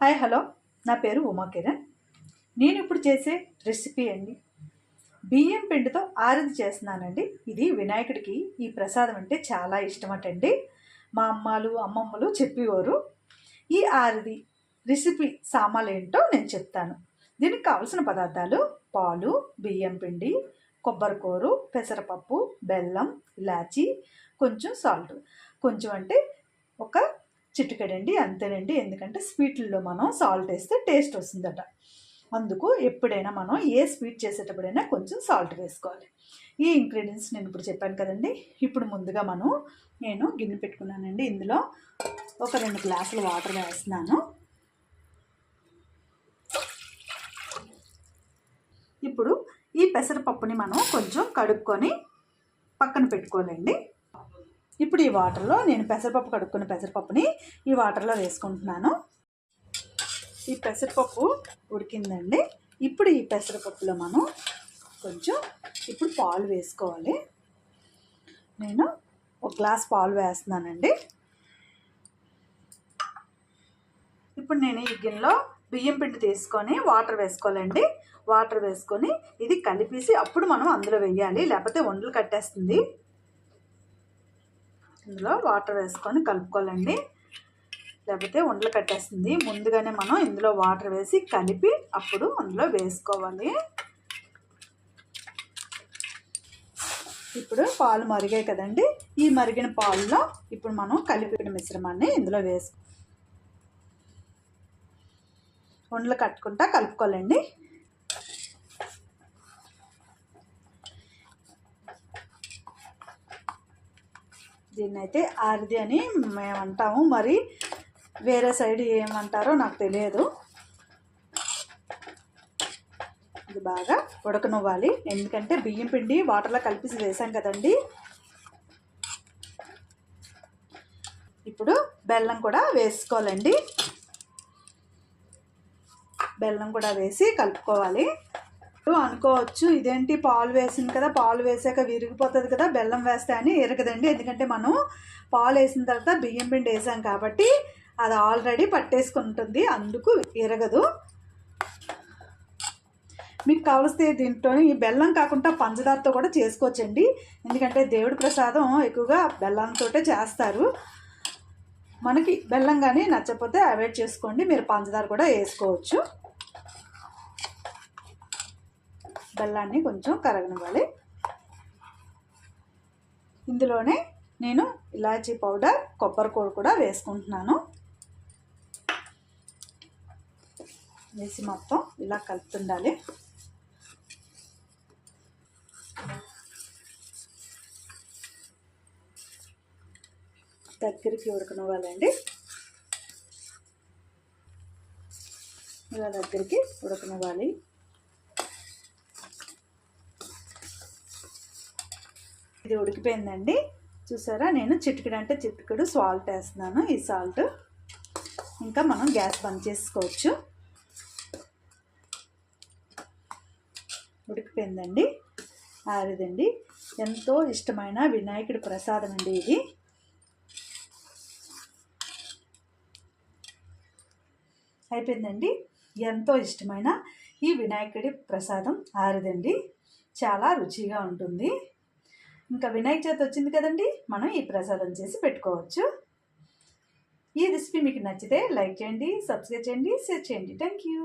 Hi hello. నా పేరు ఉమా కిరణ్. నేను ఇప్పుడు చేసే రెసిపీ అండి. బియ్యం పిండితో ఆరిది చేస్తున్నానండి. ఇది వినాయకుడికి ఈ ప్రసాదం అంటే చాలా ఇష్టమటండి. మా అమ్మాలు అమ్మమ్మలు చెప్పేవారు ఈ ఆరిది రెసిపీ సామాన్లు ఏంటో నేను చెప్తాను. దీనికి కావలసిన పదార్థాలు పాలు బియ్యం పిండి కొబ్బరికూరు పెసరపప్పు బెల్లం ఇలాచి కొంచెం సాల్ట్. కొంచెం అంటే ఒక చిటికెడండి అంతేనండి. ఎందుకంటే స్వీట్లలో మనం సాల్ట్ వేస్తే టేస్ట్ వస్తుందట. అందుకు ఎప్పుడైనా మనం ఏ స్వీట్ చేసేటప్పుడైనా కొంచెం సాల్ట్ వేసుకోవాలి. ఈ ఇంగ్రీడియంట్స్ నేను ఇప్పుడు చెప్పాను కదండి. ఇప్పుడు ముందుగా మనం నేను గిన్నె పెట్టుకున్నానండి. ఇందులో ఒక రెండు గ్లాసులు వాటర్ వేస్తున్నాను. ఇప్పుడు ఈ పెసరపప్పుని మనం కొంచెం కడుక్కొని పక్కన పెట్టుకోవాలండి. ఇప్పుడు ఈ వాటర్లో నేను పెసరపప్పు కడుక్కున్న పెసరపప్పుని ఈ వాటర్లో వేసుకుంటున్నాను. ఈ పెసరపప్పు ఉడికిందండి. ఇప్పుడు ఈ పెసరపప్పులో మనం కొంచెం ఇప్పుడు పాలు వేసుకోవాలి. నేను ఒక గ్లాస్ పాలు వేస్తున్నానండి. ఇప్పుడు నేను ఈ గిన్నెలో బియ్యం పిండి తీసుకొని వాటర్ వేసుకోవాలండి. వాటర్ వేసుకొని ఇది కలిపేసి అప్పుడు మనం అందులో వేయాలి లేకపోతే వండలు కట్టేస్తుంది. ఇందులో వాటర్ వేసుకొని కలుపుకోవాలండి. లేకపోతే ఉండలు కట్టేస్తుంది. ముందుగానే మనం ఇందులో వాటర్ వేసి కలిపి అప్పుడు అందులో వేసుకోవాలి. ఇప్పుడు పాలు మరిగాయి కదండి. ఈ మరిగిన పాలులో ఇప్పుడు మనం కలిపిన మిశ్రమాన్ని ఇందులో వేసుకో ఉండలు కట్టుకుంటా కలుపుకోవాలండి. దీన్ని అయితే ఆరిది అని మేము అంటాము మరి వేరే సైడ్ ఏమంటారో నాకు తెలియదు. ఇది బాగా ఉడకనివ్వాలి. ఎందుకంటే బియ్యం పిండి వాటర్లో కలిపి వేసాం కదండి. ఇప్పుడు బెల్లం కూడా వేసుకోవాలండి. బెల్లం కూడా వేసి కలుపుకోవాలి. అనుకోవచ్చు. ఇదేంటి పాలు వేసింది కదా పాలు వేసాక విరిగిపోతుంది కదా బెల్లం వేస్తే అని ఎరగదండి. ఎందుకంటే మనం పాలు వేసిన తర్వాత బియ్యం పిండి వేసాం కాబట్టి అది ఆల్రెడీ పట్టేసుకుంటుంది. అందుకు ఎరగదు. మీకు కావలిస్తే దీంట్లో బెల్లం కాకుండా పంచదారతో కూడా చేసుకోవచ్చండి. ఎందుకంటే దేవుడి ప్రసాదం ఎక్కువగా బెల్లంతో చేస్తారు. మనకి బెల్లం కానీ నచ్చకపోతే అవాయిడ్ చేసుకోండి. మీరు పంచదార కూడా వేసుకోవచ్చు. బెల్లాన్ని కొంచెం కరగనివ్వాలి. ఇందులోనే నేను ఇలాచీ పౌడర్ కొబ్బరి కూర కూడా వేసుకుంటున్నాను. వేసి మొత్తం ఇలా కలుపుతుండాలి. దగ్గరికి ఉడకనివ్వాలండి. ఇలా దగ్గరికి ఉడకనివ్వాలి. ఇది ఉడికిపోయిందండి. చూసారా? నేను చిటికెడు అంటే చిటికెడు సాల్ట్ వేస్తున్నాను. ఈ సాల్ట్ ఇంకా మనం గ్యాస్ బంద్ చేసుకోవచ్చు. ఉడికిపోయిందండి. ఆరిదండి. ఎంతో ఇష్టమైన వినాయకుడి ప్రసాదం అండి ఇది. అయిపోయిందండి. ఎంతో ఇష్టమైన ఈ వినాయకుడి ప్రసాదం ఆరిదండి. చాలా రుచిగా ఉంటుంది. ఇంకా వినాయక చవితి వచ్చింది కదండి మనం ఈ ప్రసాదం చేసి పెట్టుకోవచ్చు. ఈ రెసిపీ మీకు నచ్చితే లైక్ చేయండి సబ్స్క్రైబ్ చేయండి షేర్ చేయండి. Thank you